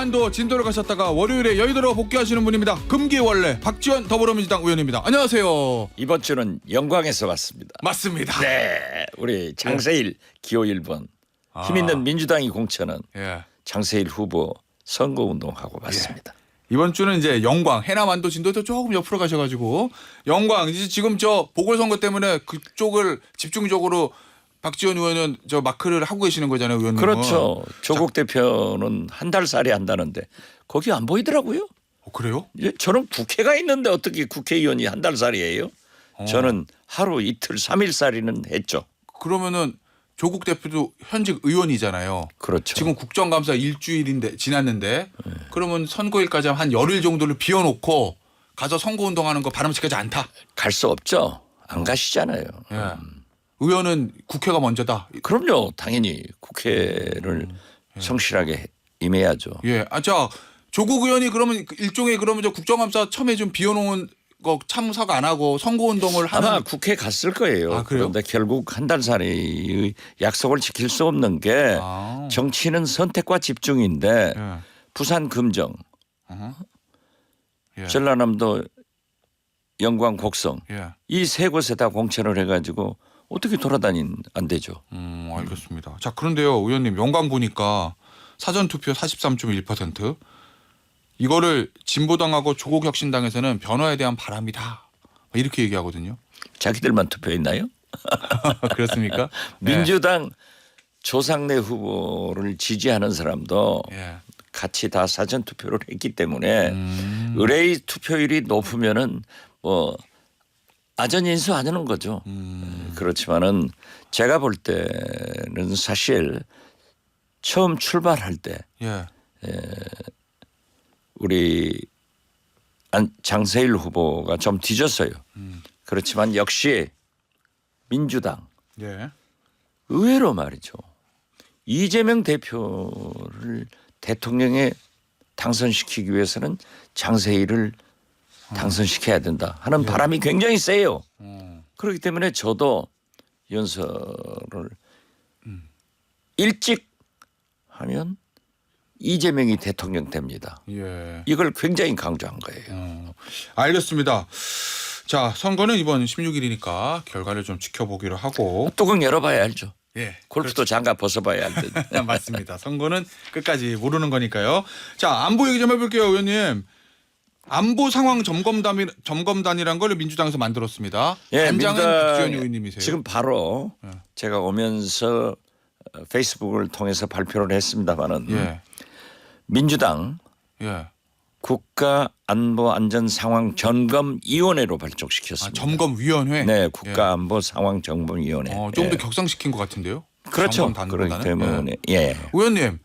한도 진도를 가셨다가 월요일에 여의도로 복귀하시는 분입니다. 금기원래 박지원 더불어민주당 의원입니다. 안녕하세요. 이번 주는 영광에서 왔습니다. 맞습니다. 네, 우리 장세일 기호 1번 힘 있는 민주당이 공천은 예. 장세일 후보 선거 운동하고 왔습니다. 이번 주는 이제 영광 해남 한도 진도에서 조금 옆으로 가셔가지고 영광 이제 지금 저 보궐선거 때문에 그쪽을 집중적으로 박지원 의원은 저 마크를 하고 계시는 거잖아요, 의원님. 그렇죠. 조국 대표는 한 달 살이 한다는데 거기 안 보이더라고요. 어, 그래요? 예, 저는 국회가 있는데 어떻게 국회의원이 한 달 살이에요? 저는 하루 이틀 삼일 살이는 했죠. 그러면은 조국 대표도 현직 의원이잖아요. 그렇죠. 지금 국정감사 일주일인데 지났는데 그러면 선거일까지 한 열일 정도를 비워놓고 가서 선거운동하는 거 바람직하지 않다. 갈 수 없죠. 안 가시잖아요. 예. 의원은 국회가 먼저다. 그럼요. 당연히 국회를 성실하게 임해야죠. 예. 아, 자 조국 의원이 그러면 일종의 그러면 저 국정감사 처음에 좀 비워놓은 거 참석 안 하고 선거운동을 하는 아마 국회 갔을 거예요. 아? 그런데 결국 한달 살이의 약속을 지킬 수 없는 게 아. 정치는 선택과 집중인데 예. 부산 금정. 예. 전라남도 영광 곡성 예. 이 세 곳에다 공천을 해가지고 어떻게 돌아다닌 안 되죠. 음, 알겠습니다. 자, 그런데요, 의원님 영광 보니까 사전 투표 43.1% 이거를 진보당하고 조국 혁신당에서는 변화에 대한 바람이다. 이렇게 얘기하거든요. 자기들만 투표했나요? 그렇습니까? 민주당 조상래 후보를 지지하는 사람도 예. 같이 다 사전 투표를 했기 때문에 음. 의뢰 투표율이 높으면은 뭐 아전 인수 하는 거죠. 음. 그렇지만은 제가 볼 때는 사실 처음 출발할 때 예. 우리 안- 장세일 후보가 좀 뒤졌어요. 음. 그렇지만 역시 민주당 예. 의외로 말이죠. 이재명 대표를 대통령에 당선시키기 위해서는 장세일을 당선시켜야 된다 하는 바람이 굉장히 세요. 어. 그렇기 때문에 저도 연설을 일찍 하면 이재명이 대통령 됩니다. 예. 이걸 굉장히 강조한 거예요. 어. 알겠습니다. 자, 선거는 이번 16일이니까 결과를 좀 지켜보기로 하고 뚜껑 열어봐야 알죠. 예. 골프도 장갑 벗어봐야 알 듯. 맞습니다. 선거는 끝까지 모르는 거니까요. 자, 안보 얘기 좀 해볼게요, 의원님. 안보 상황 점검단이 점검단이란 걸 민주당에서 만들었습니다. 단장은 민주당 박지원 의원님이세요. 지금 바로 예. 제가 오면서 어, 페이스북을 통해서 발표를 했습니다마는 예, 민주당 예. 국가 안보 안전 상황 점검 위원회로 아, 발족시켰습니다. 점검 위원회. 네, 국가안보 상황 점검 위원회. 어, 조금 더 격상시킨 것 같은데요. 그렇죠. 그렇기 때문에 예. 의원님,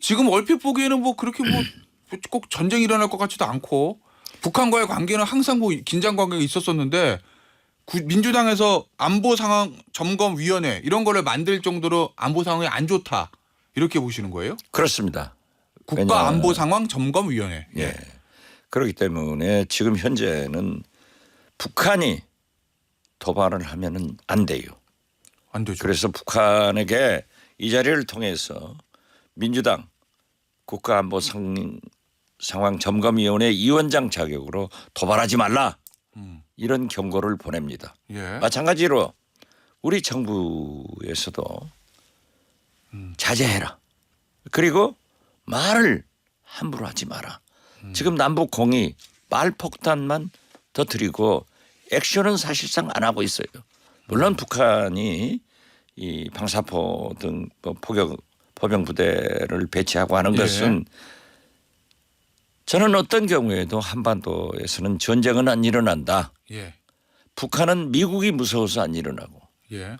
지금 얼핏 보기에는 뭐 그렇게 뭐 꼭 전쟁이 일어날 것 같지도 않고 북한과의 관계는 항상 뭐 긴장 관계가 있었었는데 구- 민주당에서 안보 상황 점검 위원회 이런 거를 만들 정도로 안보 상황이 안 좋다 이렇게 보시는 거예요? 그렇습니다. 국가 안보 상황 점검 위원회. 예. 그렇기 때문에 지금 현재는 북한이 도발을 하면은 안 돼요. 안 되죠. 그래서 북한에게 이 자리를 통해서 민주당 국가안보 상, 상황 점검위원회 위원장 자격으로 도발하지 말라 음. 이런 경고를 보냅니다. 예. 마찬가지로 우리 정부에서도 음. 자제해라. 그리고 말을 함부로 하지 마라. 음. 지금 남북 공이 말 폭탄만 터뜨리고 액션은 사실상 안 하고 있어요. 물론 음. 북한이 이 방사포 등뭐 포격 포병 부대를 배치하고 하는 예. 것은 저는 어떤 경우에도 한반도에서는 전쟁은 안 일어난다. 예. 북한은 미국이 무서워서 안 일어나고 예.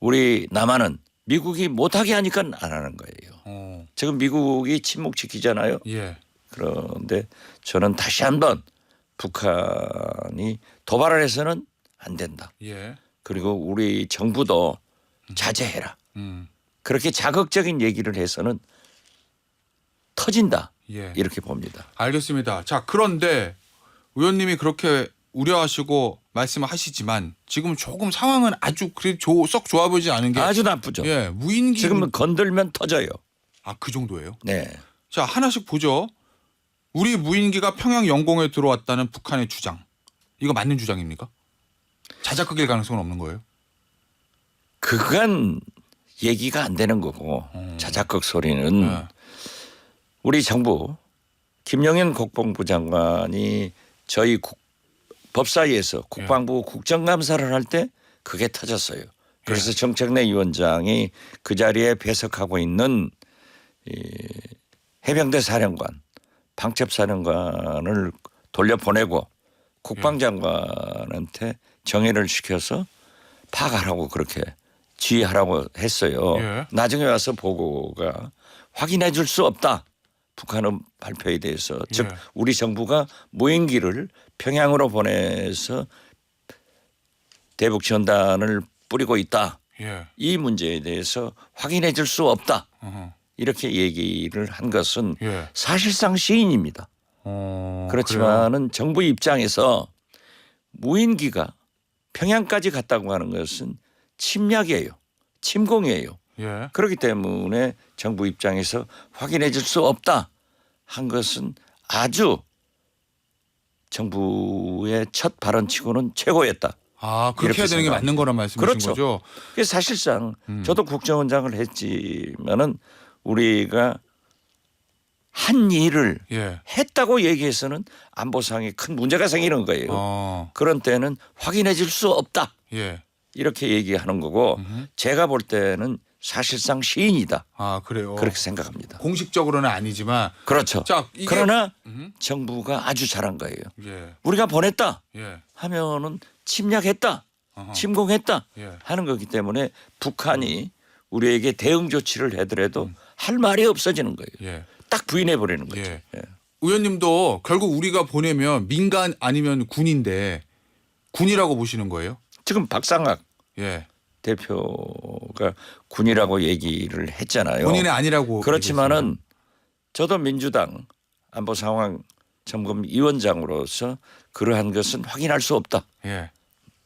우리 남한은 미국이 못하게 하니까 안 하는 거예요. 어. 지금 미국이 침묵 지키잖아요. 예. 그런데 저는 다시 한번 북한이 도발을 해서는 안 된다. 예. 그리고 우리 정부도 자제해라. 음. 그렇게 자극적인 얘기를 해서는 터진다. 예. 이렇게 봅니다. 알겠습니다. 자, 그런데 의원님이 그렇게 우려하시고 말씀하시지만 지금 조금 상황은 아주 그래 조- 썩 좋아 보이지 않은 게 아주 나쁘죠. 예, 무인기 지금 문- 건들면 터져요. 아, 그 정도예요. 네. 자 하나씩 보죠. 우리 무인기가 평양 영공에 들어왔다는 북한의 주장. 이거 맞는 주장입니까? 자작극일 가능성은 없는 거예요. 그건 얘기가 안 되는 거고 자작극 소리는 네. 우리 정부 김영현 국방부 장관이 저희 국, 법사위에서 국방부 국정감사를 할 때 그게 터졌어요. 그래서 정책내 위원장이 그 자리에 배석하고 있는 이 해병대 사령관, 방첩 사령관을 돌려보내고 국방장관한테 정해를 시켜서 파악하라고 그렇게 지휘하라고 했어요. 예. 나중에 와서 보고가 확인해 줄 수 없다. 북한의 발표에 대해서 즉 예. 우리 정부가 무인기를 평양으로 보내서 대북 전단을 뿌리고 있다. 예. 이 문제에 대해서 확인해 줄 수 없다. 어허. 이렇게 얘기를 한 것은 예. 사실상 시인입니다. 어, 그래요? 그렇지만은 정부 입장에서 무인기가 평양까지 갔다고 하는 것은 침략이에요. 침공이에요. 예. 그렇기 때문에 정부 입장에서 확인해 줄 수 없다 한 것은 아주 정부의 첫 발언치고는 최고였다. 아 그렇게 해야 되는 게 맞는 거란 말씀이신 그렇죠. 거죠? 그래서 사실상 음. 저도 국정원장을 했지만은 우리가 한 일을 예. 했다고 얘기해서는 안보상에 큰 문제가 생기는 거예요. 어. 그런 때는 확인해 줄 수 없다. 예. 이렇게 얘기하는 거고 음흠. 제가 볼 때는 사실상 시인이다. 아 그래요. 그렇게 생각합니다. 공식적으로는 아니지만 그렇죠. 자 이게 그러나 음. 정부가 아주 잘한 거예요. 예. 우리가 보냈다 예. 하면은 침략했다, 어허. 침공했다 예. 하는 거기 때문에 북한이 우리에게 대응 조치를 해더라도 음. 할 말이 없어지는 거예요. 예. 딱 부인해 버리는 거죠. 예. 예. 의원님도 결국 우리가 보내면 민간 아니면 군인데 군이라고 보시는 거예요? 지금 박상학 예. 대표가 군이라고 얘기를 했잖아요. 군인이 아니라고. 그렇지만은 저도 민주당 안보 상황 점검 위원장으로서 그러한 것은 확인할 수 없다. 예.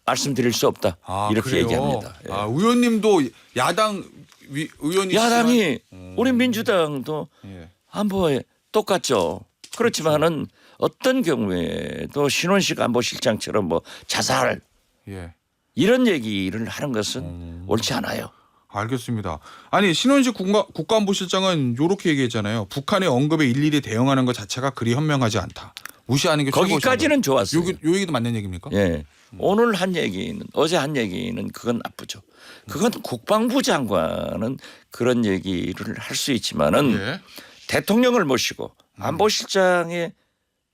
말씀드릴 수 없다. 아, 이렇게 그래요? 얘기합니다. 예. 아, 의원님도 야당 위, 의원이 야당이 우리 민주당도 예. 안보에 똑같죠. 그렇지만은 어떤 경우에도 신원식 안보실장처럼 뭐 자살 예. 이런 얘기를 하는 것은 음. 옳지 않아요. 알겠습니다. 아니 신원식 국가, 국가안보실장은 이렇게 얘기했잖아요. 북한의 언급에 일일이 대응하는 것 자체가 그리 현명하지 않다. 무시하는 게 거기까지는. 좋았어요. 요, 요 얘기도 맞는 얘기입니까? 예. 오늘 한 얘기는 어제 한 얘기는 그건 나쁘죠. 그건 국방부 장관은 그런 얘기를 할 수 있지만은 예. 대통령을 모시고 안보실장의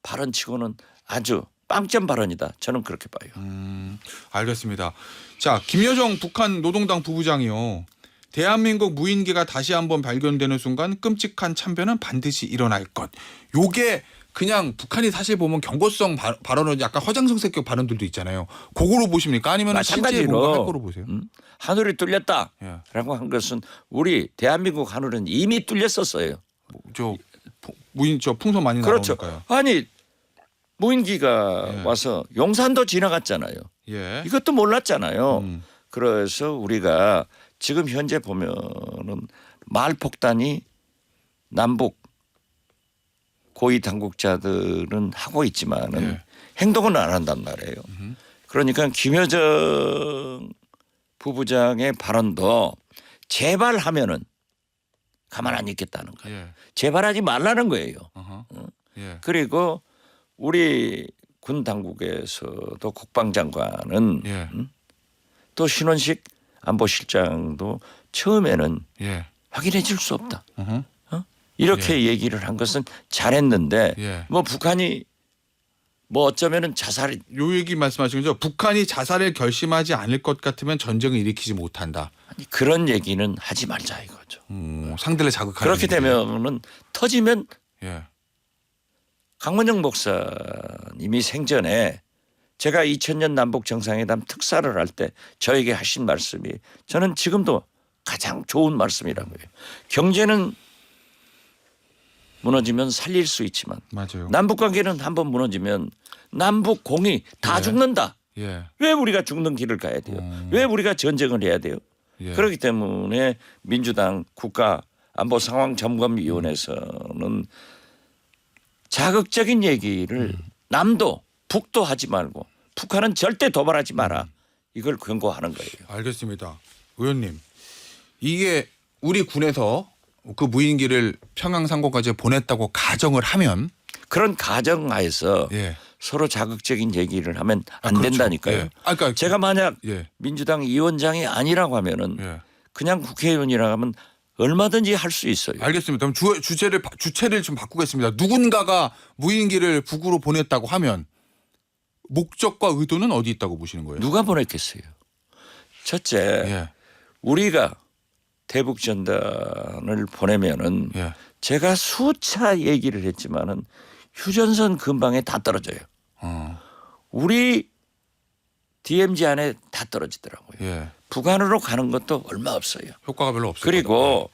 발언치고는 아주 빵점 발언이다. 저는 그렇게 봐요. 음, 알겠습니다. 자, 김여정 북한 노동당 부부장이요. 대한민국 무인기가 다시 한번 발견되는 순간 끔찍한 참변은 반드시 일어날 것. 요게 그냥 북한이 사실 보면 경고성 바, 발언은 약간 허장성세격 발언들도 있잖아요. 그거로 보십니까? 아니면 실제 마찬가지로. 뭔가 할 거로 보세요? 음? 하늘이 뚫렸다라고 예. 한 것은 우리 대한민국 하늘은 이미 뚫렸었어요. 저 부- 무인 저 풍선 많이 그렇죠. 나오니까요. 아니 무인기가 예. 와서 용산도 지나갔잖아요. 예. 이것도 몰랐잖아요. 음. 그래서 우리가 지금 현재 보면은 말 폭탄이 남북 고위 당국자들은 하고 있지만은 예. 행동은 안 한단 말이에요. 그러니까 김여정 부부장의 발언도 제발 하면은 가만 안 있겠다는 거예요. 예. 제발하지 말라는 거예요. 어허. 예. 그리고 우리 군 당국에서도 국방장관은 예. 또 신원식 안보실장도 처음에는 예. 확인해 줄 수 없다. 어허. 이렇게 얘기를 한 것은 잘했는데 예. 뭐 북한이 뭐 어쩌면은 자살이 요 얘기 말씀하신 거죠. 북한이 자살을 결심하지 않을 것 같으면 전쟁을 일으키지 못한다. 아니, 그런 얘기는 하지 말자 이거죠. 음, 상대를 자극하는 그렇게 얘기. 되면은 터지면 예. 강원영 목사님이 생전에 제가 2000년 남북 정상회담 특사를 할 때 저에게 하신 말씀이 저는 지금도 가장 좋은 말씀이라고요. 경제는 무너지면 살릴 수 있지만 맞아요. 남북 관계는 한번 무너지면 남북 공이 다 예. 죽는다. 예. 왜 우리가 죽는 길을 가야 돼요? 음. 왜 우리가 전쟁을 해야 돼요? 예. 그렇기 때문에 민주당 국가 안보 상황 점검 위원회에서는 자극적인 얘기를 남도 북도 하지 말고 북한은 절대 도발하지 마라 이걸 권고하는 거예요. 알겠습니다. 의원님 이게 우리 군에서 그 무인기를 평양 상공까지 보냈다고 가정을 하면 그런 가정하에서 예. 서로 자극적인 얘기를 하면 아, 안 그렇죠. 된다니까요. 예. 아, 그러니까 제가 만약 예. 민주당 위원장이 아니라고 하면은 예. 그냥 국회의원이라고 하면 얼마든지 할 수 있어요. 알겠습니다. 그럼 주, 주제를 바- 주체를 좀 바꾸겠습니다. 누군가가 무인기를 북으로 보냈다고 하면 목적과 의도는 어디 있다고 보시는 거예요? 누가 보냈겠어요? 첫째, 예. 우리가 대북 전단을 보내면은 예. 제가 수차 얘기를 했지만은 휴전선 근방에 다 떨어져요. 어. 우리 DMZ 안에 다 떨어지더라고요. 예. 북한으로 가는 것도 얼마 없어요. 효과가 별로 없어요. 그리고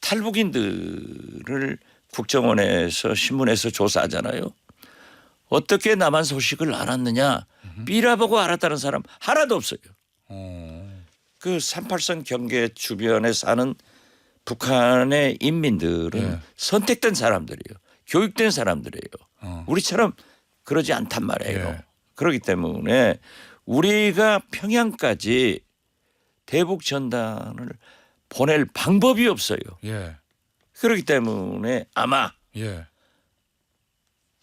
탈북인들을 국정원에서 신문에서 조사하잖아요. 어떻게 남한 소식을 알았느냐? 삐라보고 알았다는 사람 하나도 없어요. 어. 그 38선 경계 주변에 사는 북한의 인민들은 예. 선택된 사람들이에요. 교육된 사람들이에요. 어. 우리처럼 그러지 않단 말이에요. 예. 그렇기 때문에 우리가 평양까지 대북 전단을 보낼 방법이 없어요. 예. 그렇기 때문에 아마 예.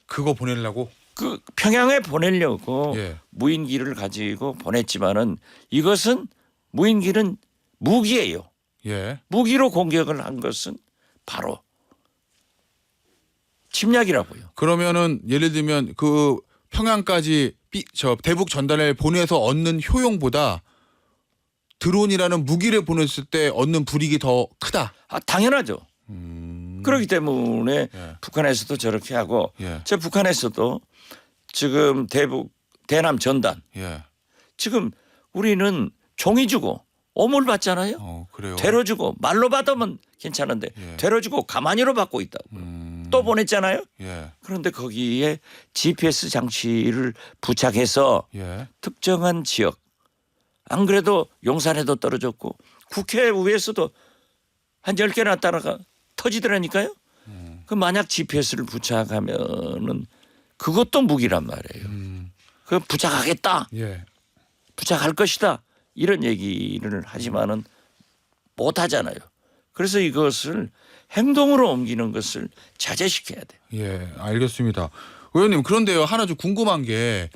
그거 보내려고 그 평양에 보내려고 예. 무인기를 가지고 보냈지만은 이것은 무인기는 무기예요. 예. 무기로 공격을 한 것은 바로 침략이라고요. 그러면은 예를 들면 그 평양까지 삐, 저 대북 전단을 보내서 얻는 효용보다 드론이라는 무기를 보냈을 때 얻는 불이익이 더 크다. 아 당연하죠. 음. 그렇기 때문에 예. 북한에서도 저렇게 하고 예. 저 북한에서도 지금 대북 대남 전단 예. 지금 우리는 종이 주고 오물 받잖아요. 어, 그래요. 되로 주고 말로 받으면 괜찮은데 예. 되로 주고 가만히로 받고 있다고. 음. 또 보냈잖아요. 예. 그런데 거기에 GPS 장치를 부착해서 예. 특정한 지역 안 그래도 용산에도 떨어졌고 국회 위에서도 한 10개 놨다가 터지더라니까요. 음. 그 만약 GPS를 부착하면은 그것도 무기란 말이에요. 음. 그 부착하겠다. 예. 부착할 것이다. 이런 얘기를 하지만은 못 하잖아요. 그래서 이것을 행동으로 옮기는 것을 자제시켜야 돼. 예, 알겠습니다. 의원님 그런데요 하나 좀 궁금한 게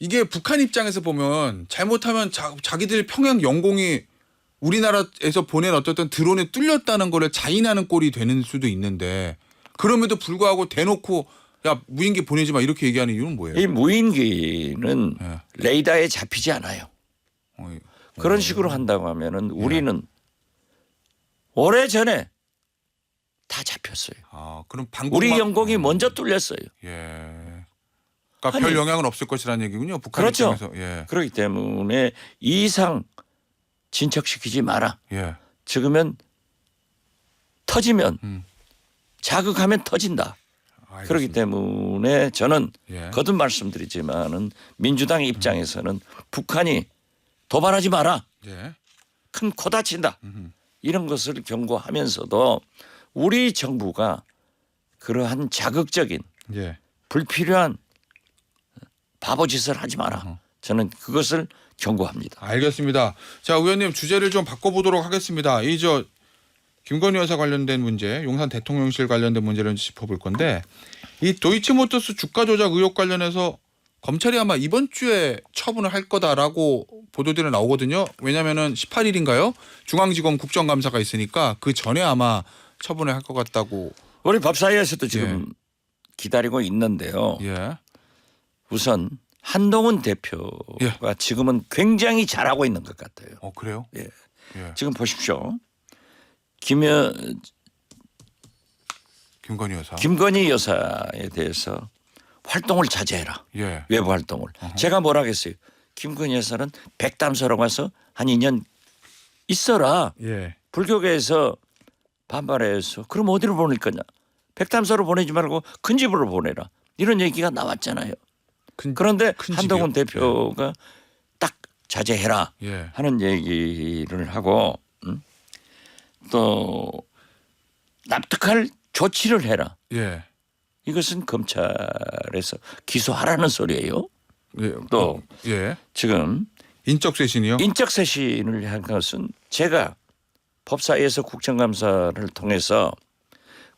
이게 북한 입장에서 보면 잘못하면 자, 자기들 평양 영공이 우리나라에서 보낸 어떤 드론에 뚫렸다는 거를 자인하는 꼴이 되는 수도 있는데 그럼에도 불구하고 대놓고 야 무인기 보내지 마 이렇게 얘기하는 이유는 뭐예요? 이 무인기는 예. 레이더에 잡히지 않아요. 어, 그런 식으로 한다고 하면은 우리는 오래 전에 다 잡혔어요. 아 그럼 방금 우리 영공이 먼저 뚫렸어요. 예. 그러니까. 별 영향은 없을 것이라는 얘기군요. 북한 그렇죠. 입장에서 예. 그렇기 때문에 이 이상 진척시키지 마라. 예. 지금은 터지면 음. 자극하면 터진다. 그렇기 알겠습니다. 때문에 저는 예. 거듭 말씀드리지만은 민주당 입장에서는 북한이 도발하지 마라. 예. 큰 코 다친다. 음흠. 이런 것을 경고하면서도 우리 정부가 그러한 자극적인 예. 불필요한 바보 짓을 하지 마라. 저는 그것을 경고합니다. 알겠습니다. 자, 의원님 주제를 좀 바꿔보도록 하겠습니다. 이 저 김건희 여사 관련된 문제, 용산 대통령실 관련된 문제를 짚어볼 건데 이 도이치모터스 주가 조작 의혹 관련해서 검찰이 아마 이번 주에 처분을 할 거다라고 보도들이 나오거든요. 왜냐면은 18일인가요? 중앙지검 국정감사가 있으니까 그 전에 아마 처분을 할 것 같다고. 우리 법사위에서도 지금 기다리고 있는데요. 예. 우선 한동훈 대표가 지금은 굉장히 잘하고 있는 것 같아요. 어 그래요? 예. 예. 지금 보십시오. 김여 김건희 여사. 김건희 여사에 대해서 활동을 자제해라. 예. 외부 활동을. 제가 뭐라 했어요. 김건희 여사는 백담서로 가서 한 2년 있어라. 예. 불교계에서 반발해서 그럼 어디로 보낼 거냐? 백담서로 보내지 말고 큰 집으로 보내라. 이런 얘기가 나왔잖아요. 큰 그런데 큰 한동훈? 대표가 딱 자제해라 예. 하는 얘기를 하고 음? 또 납득할 조치를 해라. 예. 이것은 검찰에서 기소하라는 소리예요. 예. 또 예. 지금 인적 쇄신이요? 인적 쇄신을 한 것은 제가 법사위에서 국정감사를 통해서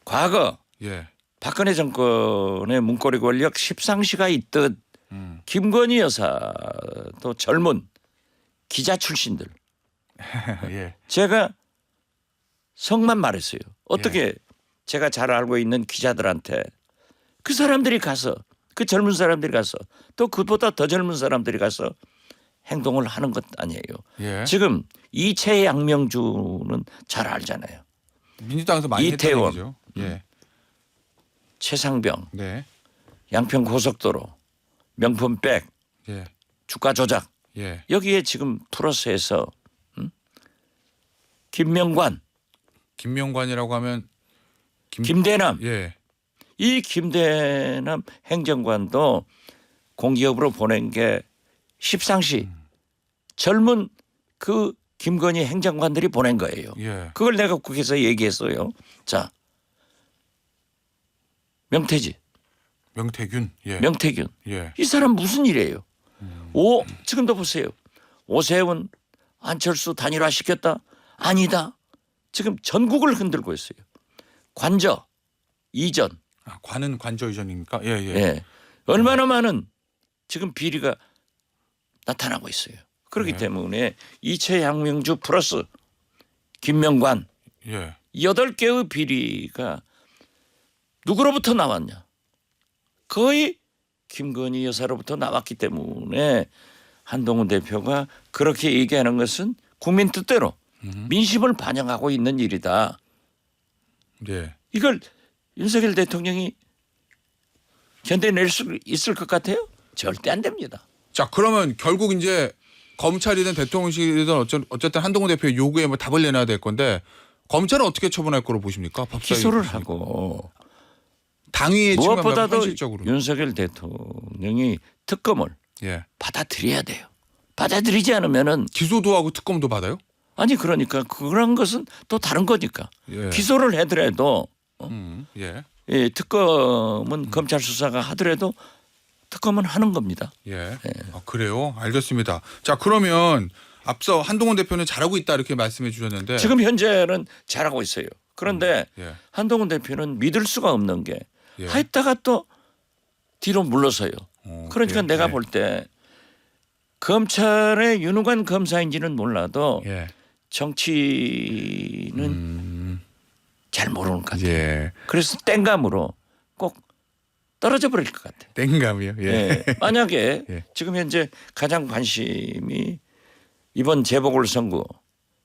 과거 예. 박근혜 정권의 문고리 권력 십상시가 있듯 음. 김건희 여사도 젊은 기자 출신들 예. 제가 성만 말했어요. 어떻게 제가 잘 알고 있는 기자들한테 그 사람들이 가서 그 젊은 사람들이 가서 또 그보다 더 젊은 사람들이 가서 행동을 하는 것 아니에요. 예. 지금 이채 양명주는 잘 알잖아요. 민주당에서 많이 이태원. 했던 얘기죠. 예. 최상병, 네. 양평 고속도로, 명품 백, 예. 주가 조작 예. 여기에 지금 플러스해서 음? 김명관, 김명관이라고 하면 김 김대남 예. 이 김대남 행정관도 공기업으로 보낸 게 십상시 젊은 그 김건희 행정관들이 보낸 거예요. 예. 그걸 내가 국회에서 얘기했어요. 자, 명태지, 명태균. 예. 명태균, 예. 이 사람 무슨 일이에요? 오, 지금도 보세요. 오세훈, 안철수 단일화 시켰다? 아니다. 지금 전국을 흔들고 있어요. 관저, 이전, 아, 관은 관저 이전입니까? 예, 예. 예. 얼마나 많은 지금 비리가 나타나고 있어요. 그렇기 네. 때문에 이채 양명주 플러스 김명관 예. 여덟 개의 비리가 누구로부터 나왔냐? 거의 김건희 여사로부터 나왔기 때문에 한동훈 대표가 그렇게 얘기하는 것은 국민 뜻대로 민심을 반영하고 있는 일이다. 예. 이걸 윤석열 대통령이 견뎌낼 수 있을 것 같아요? 절대 안 됩니다. 자, 그러면 결국 이제 검찰이든 대통령실이든 어쨌, 어쨌든 한동훈 대표의 요구에 뭐 답을 내놔야 될 건데 검찰은 어떻게 처분할 거로 보십니까? 기소를 보십니까? 하고 당위에 무엇보다도. 윤석열 대통령이 특검을 예. 받아들여야 돼요. 받아들이지 않으면은 기소도 하고 특검도 받아요? 아니 그러니까 그런 것은 또 다른 거니까 예. 기소를 하더라도 음, 예. 예, 특검은 검찰 수사가 하더라도 특검은 하는 겁니다. 예. 아, 그래요? 알겠습니다. 자, 그러면 앞서 한동훈 대표는 잘하고 있다 이렇게 말씀해 주셨는데 지금 현재는 잘하고 있어요. 그런데 예. 한동훈 대표는 믿을 수가 없는 게 예. 했다가 또 뒤로 물러서요. 어, 그러니까 예. 내가 예. 볼때 검찰의 윤호관 검사인지는 몰라도 예. 정치는 음, 잘 모르는 것 같아요. 예. 그래서 땡감으로 꼭 떨어져 버릴 것 같아요. 땡감이요. 예. 예. 만약에 예. 지금 현재 가장 관심이 이번 재보궐선거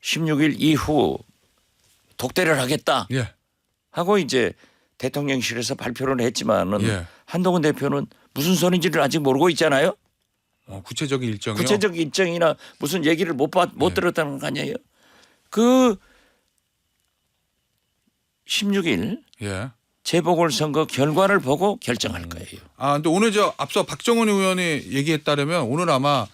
16일 이후 독대를 하겠다 예. 하고 이제 대통령실에서 발표를 했지만은 예. 한동훈 대표는 무슨 소리인지를 아직 모르고 있잖아요. 어, 구체적인 일정이요. 구체적 일정이나 무슨 얘기를 못, 받, 못 네. 들었다는 거 아니에요. 그 16일 예. 재보궐선거 결과를 보고 결정할 음. 거예요. 아, 근데 오늘 저 앞서 박정원 의원이 얘기에 따르면 오늘 아마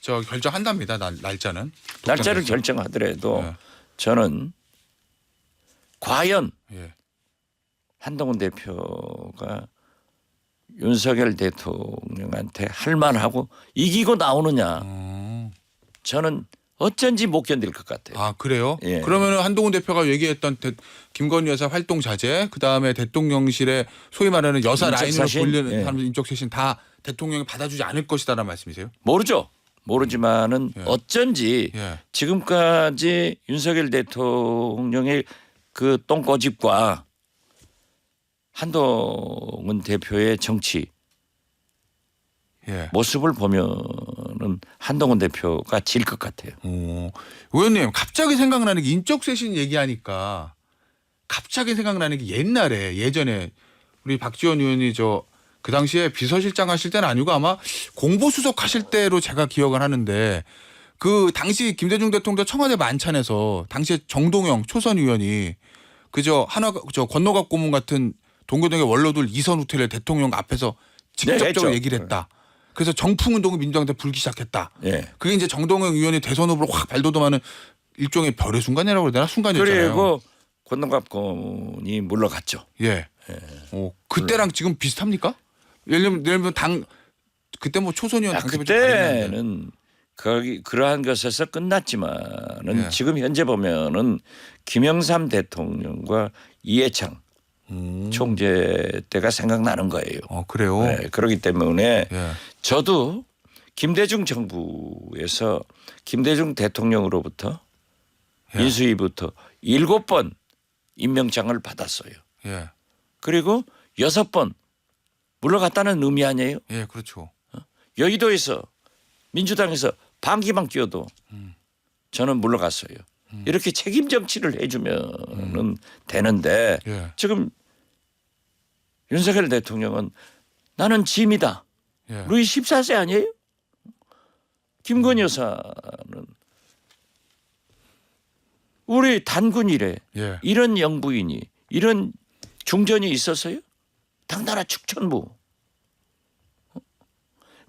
저 결정한답니다. 날, 날짜는. 날짜를 독점돼서. 결정하더라도 예. 저는 과연 예. 한동훈 대표가 윤석열 대통령한테 할 만하고 이기고 나오느냐 어. 저는 어쩐지 못 견딜 것 같아요. 아 그래요? 예. 그러면 한동훈 대표가 얘기했던 대, 김건희 여사 활동 자제, 그 다음에 대통령실에 소위 말하는 여사 라인으로? 돌리는 예. 사람들 인적 쇄신 다 대통령이 받아주지 않을 것이다라는 말씀이세요? 모르죠. 모르지만은 예. 어쩐지 예. 지금까지 윤석열 대통령의 그 똥꼬집과 한동훈 대표의 정치 예. 모습을 보면은 한동훈 대표가 질 것 같아요. 오. 의원님 갑자기 생각나는 게 인적 쇄신 얘기하니까 갑자기 생각나는 게 옛날에 예전에 우리 박지원 의원이 저 그 당시에 비서실장 하실 때는 아니고 아마 공보수석 하실 때로 제가 기억을 하는데 그 당시 김대중 대통령 청와대 만찬에서 당시에 정동영 초선 의원이 그저 하나 저 건너갑 고문 같은 동교동의 원로들 이선 후퇴를 대통령 앞에서 직접적으로 했죠. 얘기를 했다. 그래서 정풍운동이 민주당한테 불기 시작했다. 예. 그게 이제 정동영 의원이 대선 후보로 확 발돋움하는 일종의 별의 순간이라고 해야 되나 순간이었잖아요. 그리고 권동갑군이 물러갔죠. 예. 오, 그때랑 지금 비슷합니까? 예를 들면, 예를 들면 당 그때 뭐 초선의원 아, 당대표. 그때는 거기 그러한 것에서 끝났지만은 예. 지금 현재 보면은 김영삼 대통령과 이해창 음. 총재 때가 생각나는 거예요. 어 그래요. 네, 그렇기 때문에 예. 저도 김대중 정부에서 김대중 대통령으로부터 예. 인수위부터 일곱 번 임명장을 받았어요. 예. 그리고 여섯 번 물러갔다는 의미 아니에요? 예, 그렇죠. 여의도에서 민주당에서 반기만 끼어도 저는 물러갔어요. 이렇게 책임 정치를 해주면은 되는데 예. 지금 윤석열 대통령은 나는 짐이다. 예. 루이 14세 아니에요? 김건희 여사는 우리 단군 이래 예. 이런 영부인이 이런 중전이 있었어요? 당나라 축천부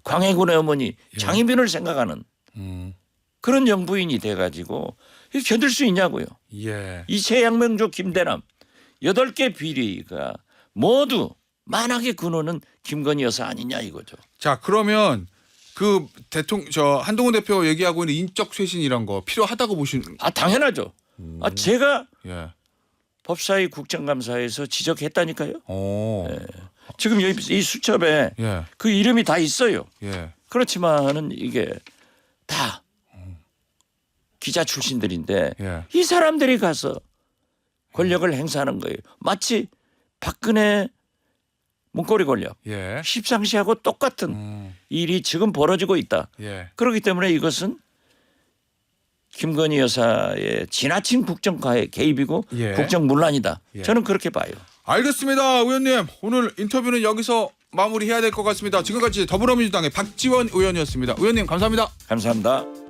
광해군의 어머니 장희빈을 생각하는 음. 그런 영부인이 돼가지고 견딜 수 있냐고요. 예. 이채양명조 김대남 여덟 개 비리가 모두 만하게 근원은 김건희 여사 아니냐 이거죠. 자, 그러면 그 대통령 저 한동훈 대표 얘기하고 있는 인적 쇄신 이런 거 필요하다고 보시는 아 당연하죠. 아 제가 예. 법사위 국정감사에서 지적했다니까요. 오. 지금 여기 이 수첩에 예. 그 이름이 다 있어요. 예. 그렇지만은 이게 다 기자 출신들인데 예. 이 사람들이 가서 권력을 행사하는 거예요. 마치 박근혜 문고리 권력 예. 십상시하고 똑같은 음. 일이 지금 벌어지고 있다. 예. 그렇기 때문에 이것은 김건희 여사의 지나친 국정가의 개입이고 예. 국정 문란이다. 예. 저는 그렇게 봐요. 알겠습니다, 의원님. 오늘 인터뷰는 여기서 마무리해야 될 것 같습니다. 지금까지 더불어민주당의 박지원 의원이었습니다. 의원님 감사합니다. 감사합니다.